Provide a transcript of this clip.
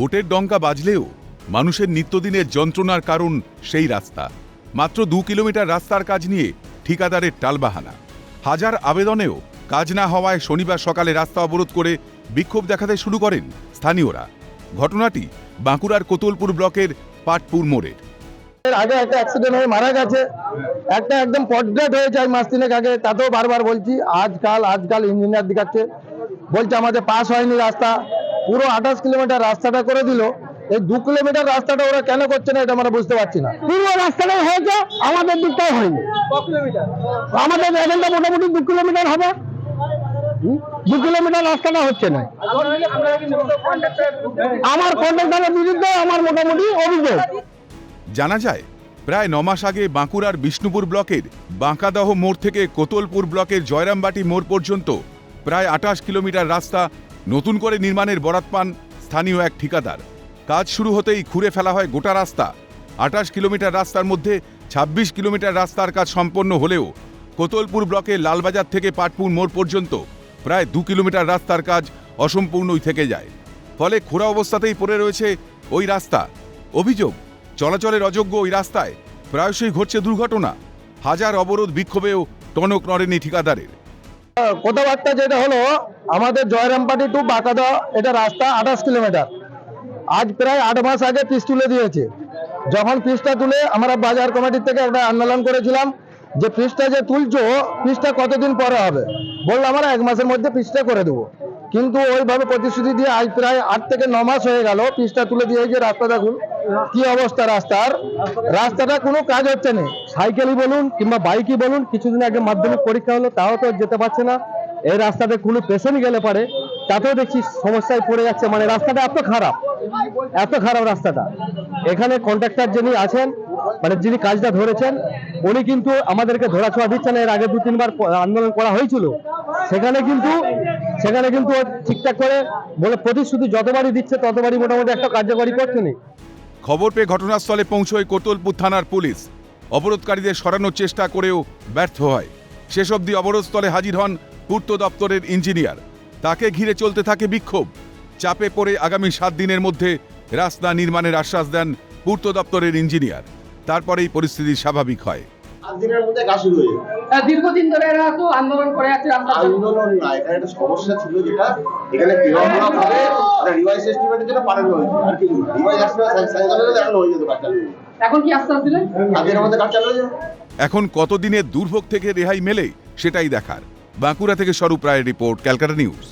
ভোটের ডঙ্কা বাজলেও মানুষের নিত্যদিনের যন্ত্রণার কারণ সেই রাস্তা। মাত্র দু কিলোমিটার রাস্তার কাজ নিয়ে ঠিকাদারের টালবাহানা। হাজার আবেদনেও কাজ না হওয়ায় শনিবার সকালে রাস্তা অবরোধ করে বিক্ষোভ দেখাতে শুরু করেন স্থানীয়রা। ঘটনাটি বাঁকুড়ার কোতলপুর ব্লকের পাটপুর মোড়ের। আগে একটা অ্যাক্সিডেন্ট হয়ে মারা গেছে। একটা একদম পটগ্রেড হয়েছে আজ মাস তিনেক আগে, তাতেও বারবার বলছি, আজকাল আজকাল ইঞ্জিনিয়ার দেখাচ্ছে। বলছে আমাদের পাস হয়নি রাস্তা। পুরো আঠাশ কিলোমিটার রাস্তাটা করে দিল। এই দু কিলোমিটার রাস্তাটা ওরা কেন করছে না এটা আমরা বুঝতে পারছি না। পুরো রাস্তাটাই হয়েছে আমাদের দিকটাই হয়নি। আমাদের এখানটা মোটামুটি দু কিলোমিটার হবে। দু কিলোমিটার রাস্তাটা হচ্ছে না। আমার কন্ট্রাক্টরের বিরুদ্ধে আমার মোটামুটি অভিযোগ। জানা যায় প্রায় নমাস আগে বাঁকুড়ার বিষ্ণুপুর ব্লকের বাঁকাদহ মোড় থেকে কোতলপুর ব্লকের জয়রামবাটি মোড় পর্যন্ত প্রায় আঠাশ কিলোমিটার রাস্তা নতুন করে নির্মাণের বরাত পান স্থানীয় এক ঠিকাদার। কাজ শুরু হতেই খুঁড়ে ফেলা হয় গোটা রাস্তা। আঠাশ কিলোমিটার রাস্তার মধ্যে ২৬ কিলোমিটার রাস্তার কাজ সম্পন্ন হলেও কোতলপুর ব্লকে লালবাজার থেকে পাটপুর মোড় পর্যন্ত প্রায় দু কিলোমিটার রাস্তার কাজ অসম্পূর্ণই থেকে যায়। ফলে খোঁড়া অবস্থাতেই পড়ে রয়েছে ওই রাস্তা। অভিযোগ, চলাচলের অযোগ্য ওই রাস্তায় প্রায়শই ঘটছে দুর্ঘটনা। হাজার অবরোধ বিক্ষোভেও টনক নড়েনি ঠিকাদারের। কথাবার্তা যেটা হলো, আমাদের জয়রামপাটি টু বাঁকাদা, এটা রাস্তা আঠাশ কিলোমিটার। আজ প্রায় আট মাস আগে পিস তুলে দিয়েছে। যখন পিসটা তুলে আমরা বাজার কমিটির থেকে একটা আন্দোলন করেছিলাম, যে পিসটা যে তুলছো, পিসটা কতদিন পরে হবে? বলল আমরা এক মাসের মধ্যে পিসটা করে দেবো। কিন্তু ওইভাবে প্রতিশ্রুতি দিয়ে আজ প্রায় আট থেকে ন মাস হয়ে গেল পিসটা তুলে দিয়ে যে রাস্তা দেখুন, কি অবস্থা রাস্তার? রাস্তাটা কোনো কাজ হচ্ছে না। সাইকেলই বলুন কিংবা বাইকই বলুন, কিছুদিন আগে মাধ্যমিক পরীক্ষা হলো, তাও তো যেতে পারছে না। এই রাস্তাতে কোনো পেশেন্ট গেলে পারে, তাতেও দেখছি সমস্যায় পড়ে যাচ্ছে। মানে রাস্তাটা এত খারাপ এত খারাপ রাস্তাটা। এখানে কন্ট্রাক্টর যিনি আছেন মানে যিনি কাজটা ধরেছেন, উনি কিন্তু আমাদেরকে ধরাছোঁয়া দিচ্ছেন। এর আগে দু, তিনবার আন্দোলন করা হয়েছিল। সেখানে কিন্তু সেখানে কিন্তু ঠিকঠাক করে বলে প্রতিশ্রুতি যতবারই দিচ্ছে, ততবারই মোটামুটি একটা কার্যকরী করছে খবর পেয়ে ঘটনাস্থলে পৌঁছয় কোতলপুর থানার পুলিশ। অবরোধকারীদের সরানোর চেষ্টা করেও ব্যর্থ হয়। শেষ অবধি অবরোধস্থলে হাজির হন পূর্ত দপ্তরের ইঞ্জিনিয়ার। তাকে ঘিরে চলতে থাকে বিক্ষোভ। চাপে পড়ে আগামী সাত দিনের মধ্যে রাস্তা নির্মাণের আশ্বাস দেন পূর্ত দপ্তরের ইঞ্জিনিয়ার। তারপরেই পরিস্থিতি স্বাভাবিক হয়। দিনের মধ্যে কাজ শুরু হয়ে দীর্ঘদিন ধরে এরা তো আন্দোলন করে আছে আন্দোলন না এখানে একটা সমস্যা ছিল যেটা এখানে ভাবে রিভাইস এস্টিমেটের জন্য পাঠানো হয়েছে আর কিছু রিভাইস এস্টিমেট স্যাংশন হলে দেখানো হয়ে যেত কাজ। এখন কি আশ্বাস দিলেন সাত দিনের মধ্যে কাজ চালু হয়ে এখন কতদিনের দুর্ভোগ থেকে রেহাই মেলে সেটাই দেখার। বাঁকুড়া থেকে স্বরূপ রায়ের রিপোর্ট ক্যালকাটা নিউজ।